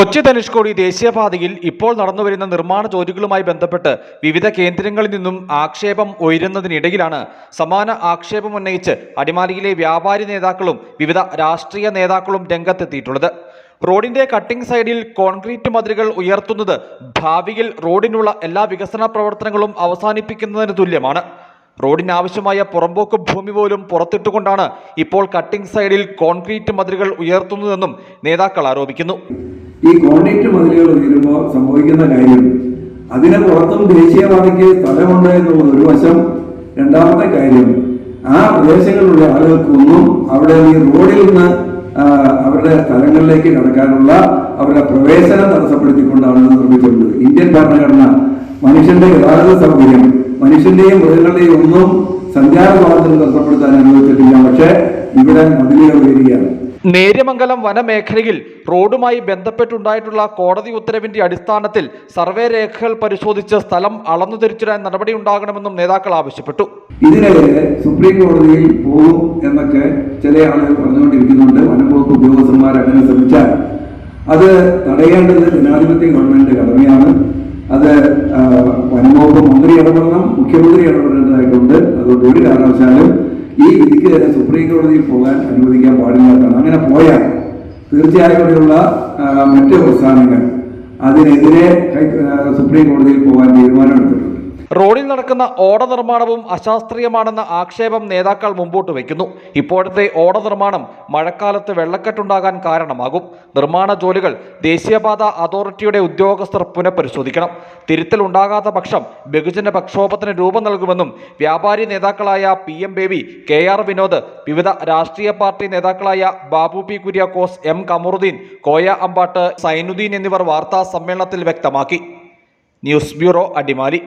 കൊച്ചി ധനുഷ്കോടി ദേശീയപാതയിൽ ഇപ്പോൾ നടന്നുവരുന്ന നിർമ്മാണ ജോലികളുമായി ബന്ധപ്പെട്ട് വിവിധ കേന്ദ്രങ്ങളിൽ നിന്നും ആക്ഷേപം ഉയരുന്നതിനിടയിലാണ് സമാന ആക്ഷേപം ഉന്നയിച്ച് അടിമാലിയിലെ വ്യാപാരി നേതാക്കളും വിവിധ രാഷ്ട്രീയ നേതാക്കളും രംഗത്തെത്തിയിട്ടുള്ളത്. റോഡിന്റെ കട്ടിംഗ് സൈഡിൽ കോൺക്രീറ്റ് മതിലുകൾ ഉയർത്തുന്നത് ഭാവിയിൽ റോഡിനുള്ള എല്ലാ വികസന പ്രവർത്തനങ്ങളും അവസാനിപ്പിക്കുന്നതിന് തുല്യമാണ്. റോഡിനാവശ്യമായ പുറമ്പോക്ക് ഭൂമി പോലും പുറത്തിട്ടുകൊണ്ടാണ് ഇപ്പോൾ കട്ടിംഗ് സൈഡിൽ കോൺക്രീറ്റ് മതിലുകൾ ഉയർത്തുന്നതെന്നും നേതാക്കൾ ആരോപിക്കുന്നു. ഈ കോൺക്രീറ്റ് മതിലുകൾ ഉയരുമ്പോൾ സംഭവിക്കുന്ന കാര്യം അതിന് പുറത്തും ദേശീയപാതയ്ക്ക് സ്ഥലമുണ്ട് എന്നുള്ളത് ഒരു വശം. രണ്ടാമത്തെ കാര്യം ആ പ്രദേശങ്ങളിലുള്ള ആളുകൾക്കൊന്നും അവിടെ ഈ റോഡിൽ നിന്ന് അവരുടെ സ്ഥലങ്ങളിലേക്ക് കടക്കാനുള്ള അവരുടെ പ്രവേശനം തടസ്സപ്പെടുത്തിക്കൊണ്ടാണ് നിർമ്മിച്ചിട്ടുള്ളത്. ഇന്ത്യൻ ഭരണഘടന മനുഷ്യന്റെ ഗതാഗത സൗകര്യം മനുഷ്യന്റെയും മൃഗങ്ങളുടെയും ഒന്നും സഞ്ചാര സ്വാതന്ത്ര്യം തടസ്സപ്പെടുത്താൻ അനുവദിച്ചിട്ടില്ല. പക്ഷേ ഇവിടെ മതിലുകൾ ഉയരുകയാണ്. നേര്യമംഗലം വനമേഖലയിൽ റോഡുമായി ബന്ധപ്പെട്ടുണ്ടായിട്ടുള്ള കോടതി ഉത്തരവിന്റെ അടിസ്ഥാനത്തിൽ സർവേ രേഖകൾ പരിശോധിച്ച് സ്ഥലം അളന്നു തിരിച്ചിടാൻ നടപടിയുണ്ടാകണമെന്നും നേതാക്കൾ ആവശ്യപ്പെട്ടു. ഇതിനെതിരെ സുപ്രീം കോടതിയിൽ പോകും എന്നൊക്കെ ചില ആളുകൾ പറഞ്ഞുകൊണ്ടിരിക്കുന്നുണ്ട്. വനംവകുപ്പ് ഉദ്യോഗസ്ഥന്മാർ അങ്ങനെ ശ്രമിച്ചാൽ അത് തടയേണ്ടത് ജനാധിപത്യ ഗവൺമെന്റിന്റെ കടമയാണ്. അത് വനംവകുപ്പ് മന്ത്രി ഇടപെടണം മുഖ്യമന്ത്രി ഇടപെടേണ്ടതായിട്ടുണ്ട്. അതുകൊണ്ട് ഒരു കാരണവശാലും ഈ വിധിക്ക് തന്നെ സുപ്രീം കോടതിയിൽ പോകാൻ അനുവദിക്കാൻ പാടില്ലാത്തതാണ്. അങ്ങനെ പോയാൽ തീർച്ചയായും ഇവിടെയുള്ള മറ്റ് പ്രസ്ഥാനങ്ങൾ അതിനെതിരെ സുപ്രീം കോടതിയിൽ പോകാൻ തീരുമാനമെടുത്തിട്ടുണ്ട്. റോഡിൽ നടക്കുന്ന ഓട നിർമ്മാണവും അശാസ്ത്രീയമാണെന്ന ആക്ഷേപം നേതാക്കൾ മുമ്പോട്ട് വയ്ക്കുന്നു. ഇപ്പോഴത്തെ ഓട നിർമ്മാണം മഴക്കാലത്ത് വെള്ളക്കെട്ടുണ്ടാകാൻ കാരണമാകും. നിർമ്മാണ ജോലികൾ ദേശീയപാത അതോറിറ്റിയുടെ ഉദ്യോഗസ്ഥർ പുനഃപരിശോധിക്കണം. തിരുത്തൽ ഉണ്ടാകാത്ത പക്ഷം ബഹുജന പ്രക്ഷോഭത്തിന് രൂപം നൽകുമെന്നും വ്യാപാരി നേതാക്കളായ P M Baby K R Vinod വിവിധ രാഷ്ട്രീയ പാർട്ടി നേതാക്കളായ ബാബു പി കുര്യാക്കോസ് എം കമറുദ്ദീൻ കോയ അമ്പാട്ട് സൈനുദ്ദീൻ എന്നിവർ വാർത്താ സമ്മേളനത്തിൽ വ്യക്തമാക്കി. News bureau Adimali.